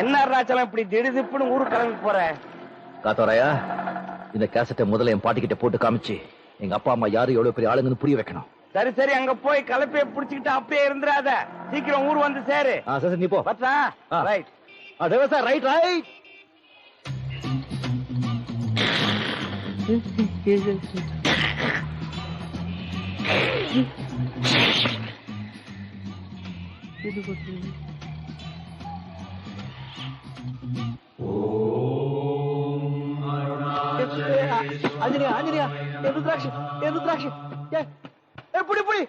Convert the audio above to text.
என்ன அருணாச்சலம் இப்படி திடுதிப்புன்னு ஊரு கிளம்பி போற? காத்தோராயா இந்த கேசட்டை முதல்ல என் பாட்டிக்கிட்ட போட்டு காமிச்சு. எங்க அப்பா அம்மா யாரு எவ்வளவு பெரிய ஆளுங்கன்னு புரிய வைக்கணும். சரி சரி அங்க போய் கலப்பைய புடிச்சுக்கிட்டு அப்பயே இருந்துராத சீக்கிரம் ஊர் வந்து சேரு. ஆ சரி சரி, நீ போ. பத்தா ஆ. ரைட் சார் ரைட் ரைட் ஆஞ்சனியா ஆஞ்சனியா எது திராட்சை எப்படி திராட்சை ஏ, புடி புடி